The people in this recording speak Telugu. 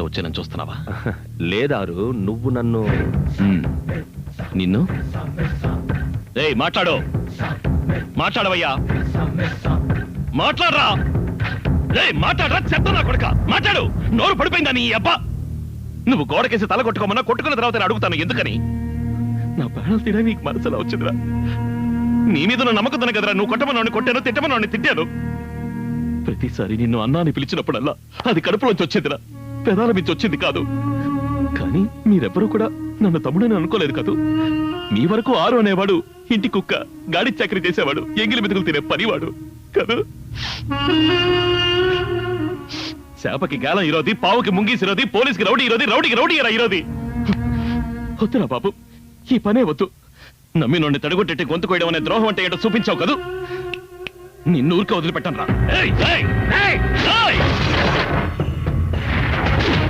ఆలోచనతో వచ్చానని చూస్తున్నావా? లేదారు నువ్వు నన్ను. నిన్ను? ఏయ్ మాట్లాడు. మాట్లాడవయ్యా. మాట్లాడరా. ఏయ్ మాట్లాడరా చెప్తున్నా కొడుక. మాట్లాడు. నోరు పడిపోయిందా నీ అబ్బా? నువ్వు గోడకేసి తల కొట్టుకోమన్నా కొట్టుకున్న తర్వాత అడుగుతాను ఎందుకని? నా ప్రాణాలు తినే నీకు మనసులో వచ్చిందిరా. నీ మీద ఉన్న నమ్మకం కదరా నువ్వు కొట్టమన్నాను కొట్టాను తిట్టమన్నాను తిట్టాను. ప్రతిసారి నిన్ను అన్నాని పిలిచినప్పుడల్లా అది కడుపులోంచి వచ్చిందిరా. పెదాల మించి వచ్చింది కాదు. కానీ మీరెవ్వరూ కూడా నన్ను తమ్ముడని అనుకోలేదు కాదు? మీ వరకు ఆరు అనేవాడు ఇంటి కుక్క గాడి చాకరీ చేసేవాడు ఎంగిలి మెతుకులు తినే పనివాడు కాదు? చేపకి గాలం ఈరోజు పావుకి ముంగీసి ఈరోజు పోలీస్కి రౌడీ ఈరోజు రౌడీకి రౌడీ ఎరా ఈరోజు వద్దురా బాబు ఈ పనే వద్దు. నమ్మి నుండి తడగొట్టెట్టి గొంతు కోయడం అనే ద్రోహం అంటే ఏంటో చూపించావు కదూ? నిన్ను ఊరికే వదిలిపెట్టాను రా!